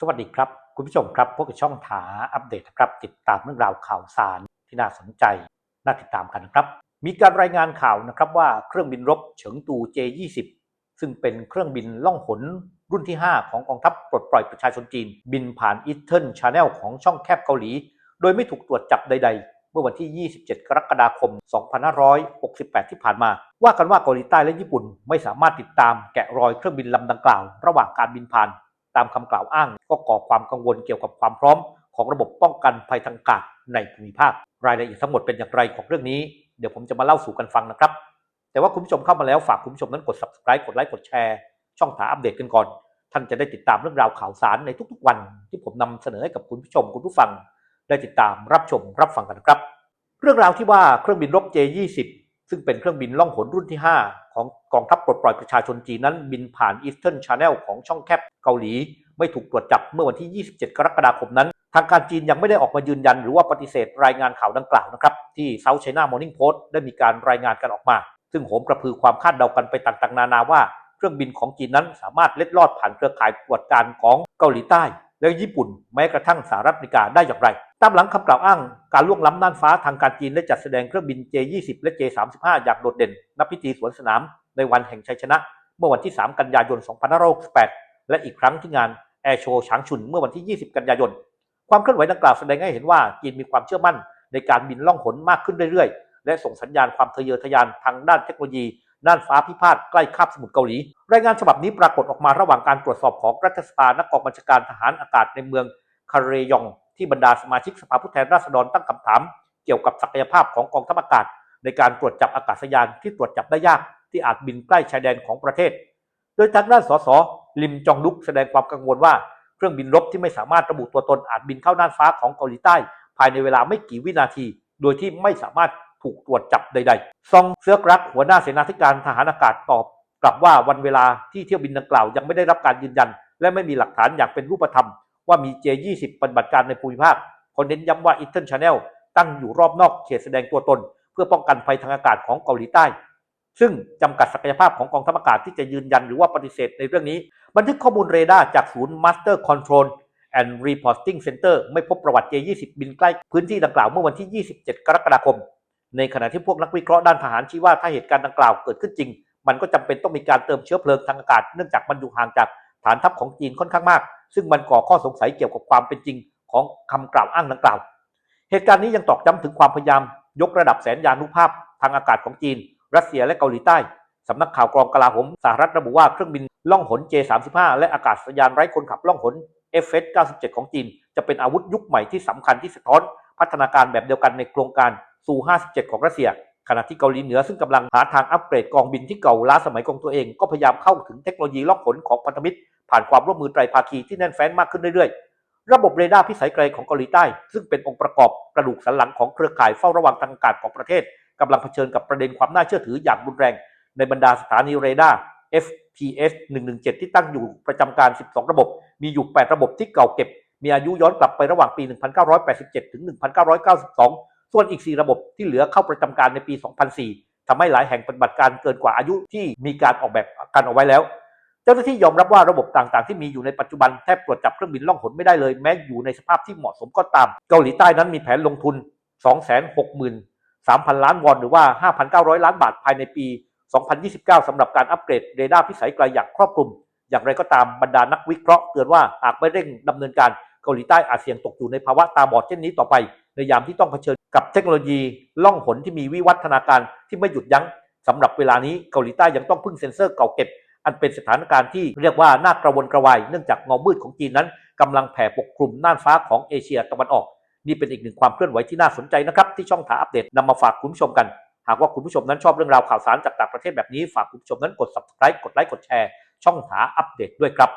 สวัสดีครับ คุณผู้ชมครับพบกับช่องถาอัปเดตนะครับ ติดตามเรื่องราวข่าวสารที่น่าสนใจ น่าติดตามกันนะครับ มีการรายงานข่าวนะครับว่าเครื่องบินรบเฉิงตู J20 ซึ่งเป็นเครื่องบินล่องหนรุ่นที่ 5 ของกองทัพปลดปล่อยประชาชนจีน บินผ่านอีสเทิร์นชาแนลของช่องแคบเกาหลี โดยไม่ถูกตรวจจับใด ๆ เมื่อวันที่ 27 กรกฎาคม 2568 ที่ผ่านมา ว่ากันว่าเกาหลีใต้และญี่ปุ่นไม่สามารถติดตามแกะรอยเครื่องบินลำดังกล่าว ระหว่างการบินผ่าน ตามคำกล่าวอ้าง ก็ก่อความกังวลเกี่ยวกับความพร้อม ของระบบป้องกันภัยทางอากาศในภูมิภาค รายละเอียดทั้งหมดเป็นอย่างไรของเรื่องนี้เดี๋ยวผมจะมาเล่าสู่กันฟังนะครับ แต่ว่าคุณผู้ชมเข้ามาแล้วฝากคุณผู้ชมนั้นกด subscribe กดไลค์กดแชร์ช่องถาอัปเดตกันก่อน ท่านจะได้ติดตามเรื่องราวข่าวสารในทุกๆ วัน ที่ผมนำเสนอให้กับคุณผู้ชมคุณผู้ฟัง ได้ติดตามรับชมรับฟังกันนะครับ เรื่องราวที่ว่าเครื่องบินรบ J20 ซึ่งเป็นเครื่องบินล่องหนรุ่นที่ 5 ของกองทัพปลดปล่อยประชาชนจีนนั้น บินผ่าน Eastern Channel ของช่องแคบเกาหลี ไม่ถูกตรวจจับเมื่อวันที่ 27 กรกฎาคมนั้น ทางการจีนยังไม่ได้ออกมายืนยัน หรือว่าปฏิเสธรายงานข่าวดังกล่าวนะครับ ที่ South China Morning Post ได้มีการรายงานกันออกมา ซึ่งโหมกระพือความคาดเดากันไปต่างๆ นานาว่า เครื่องบินของจีนนั้นสามารถเล็ดลอดผ่านเครือข่ายตรวจการของเกาหลีใต้ และญี่ปุ่นแม้กระทั่งสหรัฐอเมริกาได้อย่างไร ตามหลังคำกล่าวอ้างการล่วงล้ำน่านฟ้าทางการจีนได้จัดแสดงเครื่องบิน J20 และ J35 อย่างโดดเด่นณพิธีสวนสนามในวันแห่งชัยชนะ เมื่อวันที่ 3 กันยายน 2568 และอีกครั้งที่งานแอร์โชว์ฉางชุนเมื่อวันที่ 20 กันยายน ความเคลื่อนไหวดังกล่าวแสดงให้เห็นว่าจีนมีความเชื่อมั่นในการบินล่องหนมากขึ้นเรื่อยๆ และส่งสัญญาณความทะเยอทะยานทางด้านเทคโนโลยี น่านฟ้าพิพาทใกล้คาบสมุทรเกาหลี รายงานฉบับนี้ปรากฏออกมาระหว่างการตรวจสอบของรัฐสภานักกองบัญชาการทหารอากาศในเมืองคาเรยอง ที่บรรดาสมาชิกสภาผู้แทนราษฎรตั้งคำถาม เกี่ยวกับศักยภาพของกองทัพอากาศ ในการตรวจจับอากาศยานที่ตรวจจับได้ยากที่อาจบินใกล้ชายแดนของประเทศ โดยทางด้านสสลิมจองลุกแสดงความกังวลว่าเครื่องบินรบที่ไม่สามารถระบุตัวตนอาจบินเข้าน่านฟ้าของเกาหลีใต้ ภายในเวลาไม่กี่วินาที โดยที่ไม่สามารถ ถูกตรวจจับใดๆ ซองเซือกรักหัวหน้าเสนาธิการทหารอากาศตอบกลับว่าวันเวลาที่เที่ยวบินดังกล่าวยังไม่ได้รับการยืนยัน และไม่มีหลักฐานอย่างเป็นรูปธรรม ว่ามี J20 ปฏิบัติการในภูมิภาคเขาเน้นย้ำว่า Eastern Channel ตั้งอยู่รอบนอกเขตแสดงตัวตน เพื่อป้องกันภัยทางอากาศของเกาหลีใต้ ซึ่งจำกัดศักยภาพของกองทัพอากาศที่จะยืนยันหรือว่าปฏิเสธในเรื่องนี้ บันทึกข้อมูลเรดาร์จากศูนย์ Master Control and Reporting Center ไม่พบประวัติ J20 บินใกล้พื้นที่ดังกล่าวเมื่อวันที่ 27 กรกฎาคม ในขณะที่พวกนักวิเคราะห์ด้านทหารชี้ว่าถ้าเหตุการณ์ดังกล่าวเกิดขึ้นจริง มันก็จำเป็นต้องมีการเติมเชื้อเพลิงทางอากาศ เนื่องจากมันอยู่ห่างจากฐานทัพของจีนค่อนข้างมาก ซึ่งมันก่อข้อสงสัยเกี่ยวกับความเป็นจริงของคำกล่าวอ้างดังกล่าว เหตุการณ์นี้ยังตอกย้ำถึงความพยายามยกระดับแสนยานุภาพทางอากาศของจีน รัสเซียและเกาหลีใต้สำนักข่าวกรองกลาโหมสหรัฐระบุว่าเครื่องบินล่องหน J35 และอากาศยานไร้คนขับล่องหน F-97 ของจีน จะเป็นอาวุธยุคใหม่ที่สำคัญที่สะท้อน พัฒนาการแบบเดียวกันในโครงการซู 57 ของรัสเซีย ขณะที่เกาหลีเหนือซึ่งกำลังหาทางอัปเกรดกองบินที่เก่าล้าสมัยของตัวเอง ก็พยายามเข้าถึงเทคโนโลยีลองหนของพันธมิตร ผ่านความร่วมมือไตรภาคีที่แน่นแฟ้นมากขึ้นเรื่อยๆ ระบบเรดาร์พิสัยไกลของเกาหลีใต้ ซึ่งเป็นองค์ประกอบกระดูกสันหลังของเครือข่ายเฝ้าระวังทางอากาศของประเทศกำลังเผชิญกับประเด็นความน่าเชื่อถืออย่างรุนแรง ในบรรดาสถานีเรดาร์ FPS 117 ที่ตั้งอยู่ประจำการ 12 ระบบ มีอยู่ 8 ระบบที่เก่าเก็บ มีอายุย้อนกลับไประหว่างปี 1987 ถึง 1992 ส่วนอีก 4 ระบบที่เหลือเข้าประจำการในปี 2004ทำให้หลายแห่งปฏิบัติการเกินกว่าอายุที่มีการออกแบบกันเอาไว้แล้ว เจ้าหน้าที่ยอมรับว่าระบบต่างๆ ที่มีอยู่ในปัจจุบันแทบตรวจจับเครื่องบินล่องหนไม่ได้เลย แม้อยู่ในสภาพที่เหมาะสมก็ตาม เกาหลีใต้นั้นมีแผนลงทุน 260,000 3,000 ล้านวอนหรือว่า 5,900 ล้านบาทภายในปี 2029สำหรับการอัปเกรดเรดาร์พิสัยไกลอย่างครอบคลุม อย่างไรก็ตามบรรดานักวิเคราะห์เตือนว่าหากไม่เร่งดำเนินการเกาหลีใต้อาจเสี่ยงตกอยู่ในภาวะตาบอดเช่นนี้ต่อไป ในยามที่ต้องเผชิญ กับเทคโนโลยีล่องหนที่มีวิวัฒนาการที่ไม่หยุดยั้งสำหรับเวลานี้เกาหลีใต้ยังต้องพึ่งเซ็นเซอร์เก่าเก็บ อันเป็นสถานการณ์ที่เรียกว่าน่ากระวนกระวายเนื่องจากเงามืดของจีนนั้นกำลังแผ่ปกคลุมน่านฟ้าของเอเชียตะวันออก นี่เป็นอีกหนึ่งความเคลื่อนไหวที่น่าสนใจนะครับที่ช่องถาอัปเดตนำมาฝากคุณผู้ชมกัน หากว่าคุณผู้ชมนั้นชอบเรื่องราวข่าวสารจากต่างประเทศแบบนี้ฝากคุณผู้ชมนั้นกด subscribe กดไลค์กดแชร์ช่องถาอัปเดตด้วยครับ